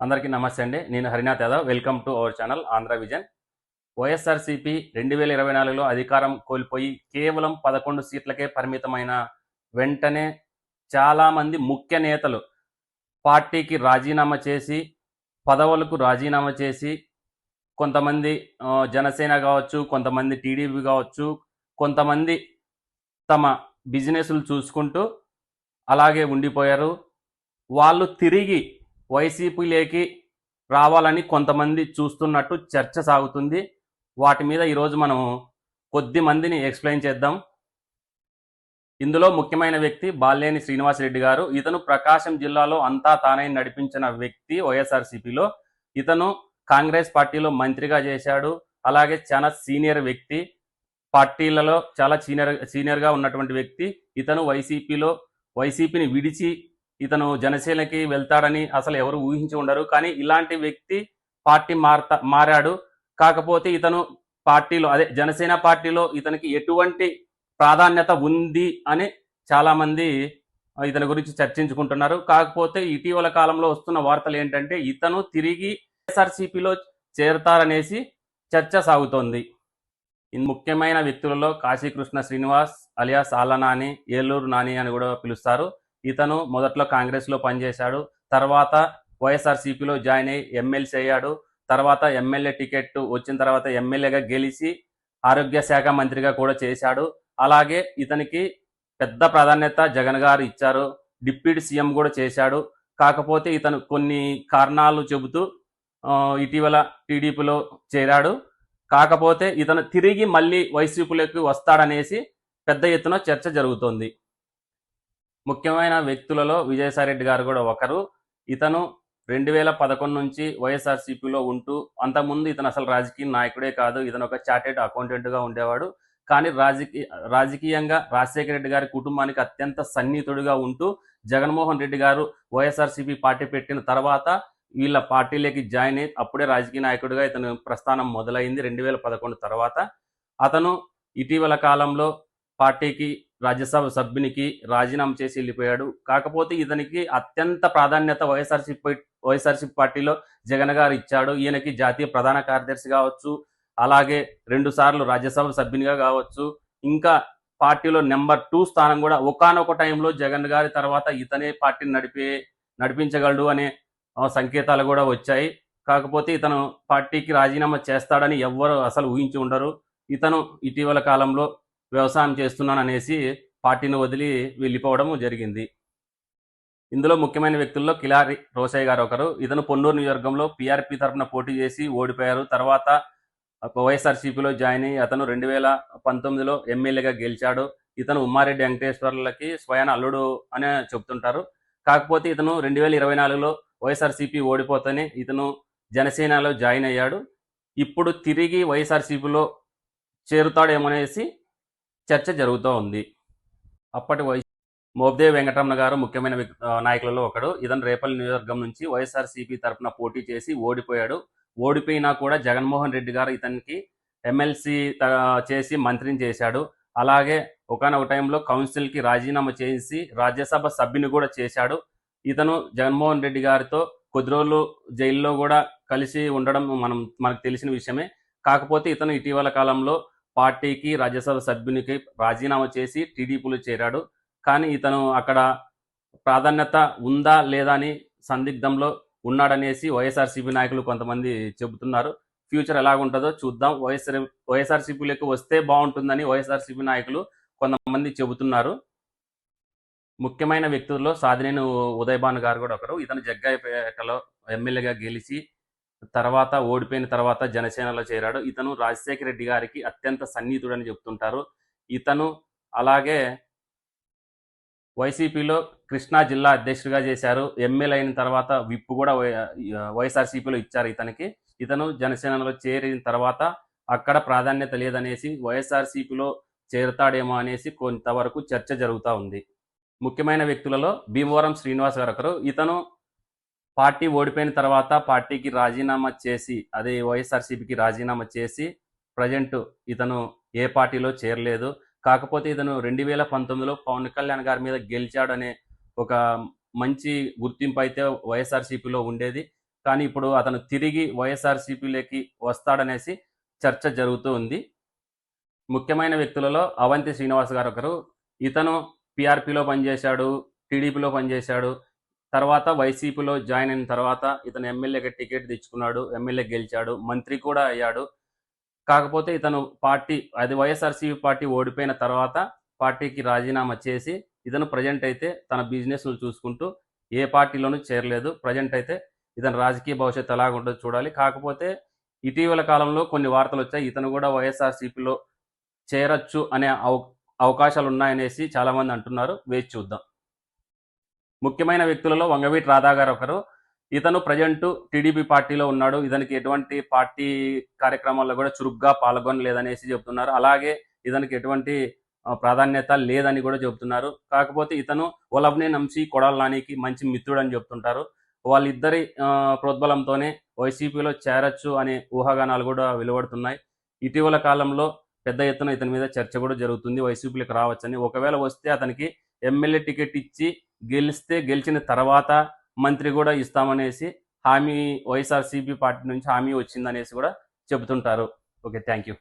అందరికీ నమస్తే అండి. నేను Harinath Yadav. Welcome to our channel Andhra vision. YSRCP రెండు వేల ఇరవై నాలుగులో అధికారం కోల్పోయి కేవలం పదకొండు సీట్లకే పరిమితమైన వెంటనే చాలామంది ముఖ్య నేతలు పార్టీకి రాజీనామా చేసి పదవులకు రాజీనామా చేసి కొంతమంది జనసేన కావచ్చు కొంతమంది టీడీపీ కావచ్చు కొంతమంది తమ బిజినెస్లు చూసుకుంటూ అలాగే ఉండిపోయారు. వాళ్ళు తిరిగి వైసీపీలోకి రావాలని కొంతమంది చూస్తున్నట్టు చర్చ సాగుతుంది. వాటి మీద ఈరోజు మనం కొద్ది మందిని ఎక్స్ప్లెయిన్ చేద్దాం. ఇందులో ముఖ్యమైన వ్యక్తి బాల్లేని శ్రీనివాసరెడ్డి గారు. ఇతను ప్రకాశం జిల్లాలో అంతా తానే నడిపించిన వ్యక్తి వైఎస్ఆర్సీపీలో. ఇతను కాంగ్రెస్ పార్టీలో మంత్రిగా చేశాడు. అలాగే చాలా సీనియర్ వ్యక్తి. పార్టీలలో చాలా సీనియర్ సీనియర్గా ఉన్నటువంటి వ్యక్తి. ఇతను వైసీపీలో వైసీపీని విడిచి ఇతను జనసేనకి వెళ్తాడని అసలు ఎవరు ఊహించి ఉండరు. కానీ ఇలాంటి వ్యక్తి పార్టీ మారతా మారాడు. కాకపోతే ఇతను పార్టీలో అదే జనసేన పార్టీలో ఇతనికి ఎటువంటి ప్రాధాన్యత ఉంది అని చాలామంది ఇతని గురించి చర్చించుకుంటున్నారు. కాకపోతే ఇటీవల కాలంలో వస్తున్న వార్తలు ఏంటంటే ఇతను తిరిగి ఎస్ఆర్సిపిలో చేరతారనేసి చర్చ సాగుతోంది. ఈ ముఖ్యమైన వ్యక్తులలో కాశీకృష్ణ శ్రీనివాస్ అలియాస్ ఆల నాని ఏలూరు నాని అని కూడా పిలుస్తారు. ఇతను మొదట్లో కాంగ్రెస్లో పనిచేశాడు తర్వాత వైఎస్ఆర్సీపీలో జాయిన్ అయ్యి ఎమ్మెల్సీ అయ్యాడు తర్వాత ఎమ్మెల్యే టికెట్ వచ్చిన తర్వాత ఎమ్మెల్యేగా గెలిచి ఆరోగ్య శాఖ మంత్రిగా కూడా చేశాడు. అలాగే ఇతనికి పెద్ద ప్రాధాన్యత జగన్ గారు ఇచ్చారు డిప్యూటీ సీఎం కూడా చేశాడు. కాకపోతే ఇతను కొన్ని కారణాలు చెబుతూ ఇటీవల టీడీపీలో చేరాడు. కాకపోతే ఇతను తిరిగి మళ్ళీ వైసీపీలోకి వస్తాడనేసి పెద్ద ఎత్తున చర్చ జరుగుతోంది. ముఖ్యమైన వ్యక్తులలో విజయసాయిరెడ్డి గారు కూడా ఒకరు. ఇతను రెండు వేల పదకొండు నుంచి వైఎస్ఆర్సీపీలో ఉంటూ అంతకుముందు ఇతను అసలు రాజకీయ నాయకుడే కాదు. ఇతను ఒక చార్టెడ్ అకౌంటెంట్గా ఉండేవాడు. కానీ రాజకీయ రాజకీయంగా రాజశేఖర రెడ్డి గారి కుటుంబానికి అత్యంత సన్నిహితుడిగా ఉంటూ జగన్మోహన్ రెడ్డి గారు వైఎస్ఆర్సీపీ పార్టీ పెట్టిన తర్వాత వీళ్ళ పార్టీలోకి జాయిన్ అయ్యి అప్పుడే రాజకీయ నాయకుడిగా ఇతను ప్రస్థానం మొదలైంది రెండు వేల పదకొండు తర్వాత. అతను ఇటీవల కాలంలో పార్టీకి రాజ్యసభ సభ్యునికి రాజీనామా చేసి వెళ్ళిపోయాడు. కాకపోతే ఇతనికి అత్యంత ప్రాధాన్యత వైఎస్ఆర్సీపీ వైఎస్ఆర్సీపీ పార్టీలో జగన్ గారు ఇచ్చాడు. ఈయనకి జాతీయ ప్రధాన కార్యదర్శి కావచ్చు అలాగే రెండు సార్లు రాజ్యసభ సభ్యునిగా కావచ్చు. ఇంకా పార్టీలో నెంబర్ టూ స్థానం కూడా ఒకానొక టైంలో జగన్ గారి తర్వాత ఇతనే పార్టీని నడిపే నడిపించగలడు అనే సంకేతాలు కూడా వచ్చాయి. కాకపోతే ఇతను పార్టీకి రాజీనామా చేస్తాడని ఎవ్వరు అసలు ఊహించి ఉండరు. ఇతను ఇటీవల కాలంలో వ్యవసాయం చేస్తున్నాను అనేసి పార్టీని వదిలి వెళ్ళిపోవడం జరిగింది. ఇందులో ముఖ్యమైన వ్యక్తుల్లో కిలారి రోసయ్య గారు ఒకరు. ఇతను పొన్నూరు నియోజకవర్గంలో పీఆర్పీ తరఫున పోటీ చేసి ఓడిపోయారు. తర్వాత వైఎస్ఆర్సీపీలో జాయిన్ అయ్యి అతను రెండు వేల పంతొమ్మిదిలో ఎమ్మెల్యేగా గెలిచాడు. ఇతను ఉమ్మారెడ్డి వెంకటేశ్వర్లకి స్వయాన అల్లుడు అనే చెప్తుంటారు. కాకపోతే ఇతను రెండు వేల ఇరవై నాలుగులో వైఎస్ఆర్సీపీ ఓడిపోతేనే ఇతను జనసేనలో జాయిన్ అయ్యాడు. ఇప్పుడు తిరిగి వైఎస్ఆర్సీపీలో చేరుతాడేమనేసి చర్చ జరుగుతూ ఉంది. అప్పటి వై మోబ్దేవ్ వెంకటరమణ గారు ముఖ్యమైన నాయకులలో ఒకడు. ఇతను రేపల్లి నియోజకవర్గం నుంచి వైఎస్ఆర్సీపీ తరఫున పోటీ చేసి ఓడిపోయాడు. ఓడిపోయినా కూడా జగన్మోహన్ రెడ్డి గారు ఇతనికి ఎమ్మెల్సీ చేసి మంత్రిని చేశాడు. అలాగే ఒకనొక టైంలో కౌన్సిల్కి రాజీనామా చేసి రాజ్యసభ సభ్యుని కూడా చేశాడు. ఇతను జగన్మోహన్ రెడ్డి గారితో కొద్ది రోజులు జైల్లో కూడా కలిసి ఉండడం మనం మనకు తెలిసిన విషయమే. కాకపోతే ఇతను ఇటీవల కాలంలో పార్టీకి రాజ్యసభ సభ్యునికి రాజీనామా చేసి టీడీపీలో చేరాడు. కానీ ఇతను అక్కడ ప్రాధాన్యత ఉందా లేదా అని సందిగ్ధంలో ఉన్నాడనేసి వైఎస్ఆర్సీపీ నాయకులు కొంతమంది చెబుతున్నారు. ఫ్యూచర్ ఎలాగుంటుందో చూద్దాం. వైఎస్ఆర్ వైఎస్ఆర్సీపీలోకి వస్తే బాగుంటుందని వైఎస్ఆర్సీపీ నాయకులు కొంతమంది చెబుతున్నారు. ముఖ్యమైన వ్యక్తుల్లో సాధినేని ఉదయభాను గారు కూడా ఒకరు. ఇతను జగ్గాయపేటలో ఎమ్మెల్యేగా గెలిచి తర్వాత ఓడిపోయిన తర్వాత జనసేనలో చేరాడు. ఇతను రాజశేఖర రెడ్డి గారికి అత్యంత సన్నిహితుడని చెప్తుంటారు. ఇతను అలాగే వైసీపీలో కృష్ణా జిల్లా అధ్యక్షుడిగా చేశారు. ఎమ్మెల్యే అయిన తర్వాత విప్ కూడా వై- వైఎస్ఆర్సీపీలో ఇచ్చారు ఇతనికి. ఇతను జనసేనలో చేరిన తర్వాత అక్కడ ప్రాధాన్యత లేదనేసి వైఎస్ఆర్సీపీలో చేరుతాడేమో అనేసి కొంతవరకు చర్చ జరుగుతూ ఉంది. ముఖ్యమైన వ్యక్తులలో భీమవరం శ్రీనివాస్ గారు ఒకరు. ఇతను పార్టీ ఓడిపోయిన తర్వాత పార్టీకి రాజీనామా చేసి అదే వైఎస్ఆర్సీపీకి రాజీనామా చేసి ప్రజెంట్ ఇతను ఏ పార్టీలో చేరలేదు. కాకపోతే ఇతను రెండు వేల పంతొమ్మిదిలో పవన్ కళ్యాణ్ గారి మీద గెలిచాడనే ఒక మంచి గుర్తింపు అయితే వైఎస్ఆర్సీపీలో ఉండేది. కానీ ఇప్పుడు అతను తిరిగి వైఎస్ఆర్సీపీలోకి వస్తాడనేసి చర్చ జరుగుతూ ఉంది. ముఖ్యమైన వ్యక్తులలో అవంతి శ్రీనివాస్ గారు ఒకరు. ఇతను పిఆర్పిలో పనిచేశాడు టీడీపీలో పనిచేశాడు. తర్వాత వైసీపీలో జాయిన్ అయిన తర్వాత ఇతను ఎమ్మెల్యేగా టికెట్ తెచ్చుకున్నాడు ఎమ్మెల్యే గెలిచాడు మంత్రి కూడా అయ్యాడు. కాకపోతే ఇతను పార్టీ అది వైఎస్ఆర్సీపీ పార్టీ ఓడిపోయిన తర్వాత పార్టీకి రాజీనామా చేసి ఇతను ప్రజెంట్ అయితే తన బిజినెస్ను చూసుకుంటూ ఏ పార్టీలోనూ చేరలేదు. ప్రజెంట్ అయితే ఇతను రాజకీయ భవిష్యత్తు ఎలాగుంటుందో చూడాలి. కాకపోతే ఇటీవల కాలంలో కొన్ని వార్తలు వచ్చాయి. ఇతను కూడా వైఎస్ఆర్సీపీలో చేరొచ్చు అనే అవ అవకాశాలు ఉన్నాయనేసి చాలామంది అంటున్నారు. వేచి చూద్దాం. ముఖ్యమైన వ్యక్తులలో వంగవీటి రాధా గారు ఒకరు. ఇతను ప్రజెంట్ టీడీపీ పార్టీలో ఉన్నాడు. ఇతనికి ఎటువంటి పార్టీ కార్యక్రమాల్లో కూడా చురుగ్గా పాల్గొనలేదనేసి చెబుతున్నారు. అలాగే ఇతనికి ఎటువంటి ప్రాధాన్యత లేదని కూడా చెబుతున్నారు. కాకపోతే ఇతను ఒలబ్నే నంసి కొడాలనానికి మంచి మిత్రుడు అని చెప్తుంటారు వాళ్ళిద్దరి ప్రోద్బలంతోనే వైసీపీలో చేరచ్చు అనే ఊహాగానాలు కూడా వెలువడుతున్నాయి. ఇటీవల కాలంలో పెద్ద ఎత్తున ఇతని మీద చర్చ కూడా జరుగుతుంది. వైసీపీలోకి రావచ్చని. ఒకవేళ వస్తే అతనికి ఎమ్మెల్యే టికెట్ ఇచ్చి గెలిస్తే గెలిచిన తర్వాత మంత్రి కూడా ఇస్తామనేసి హామీ వైఎస్ఆర్సీపీ పార్టీ నుంచి హామీ వచ్చిందనేసి కూడా చెబుతుంటారు. Okay thank you.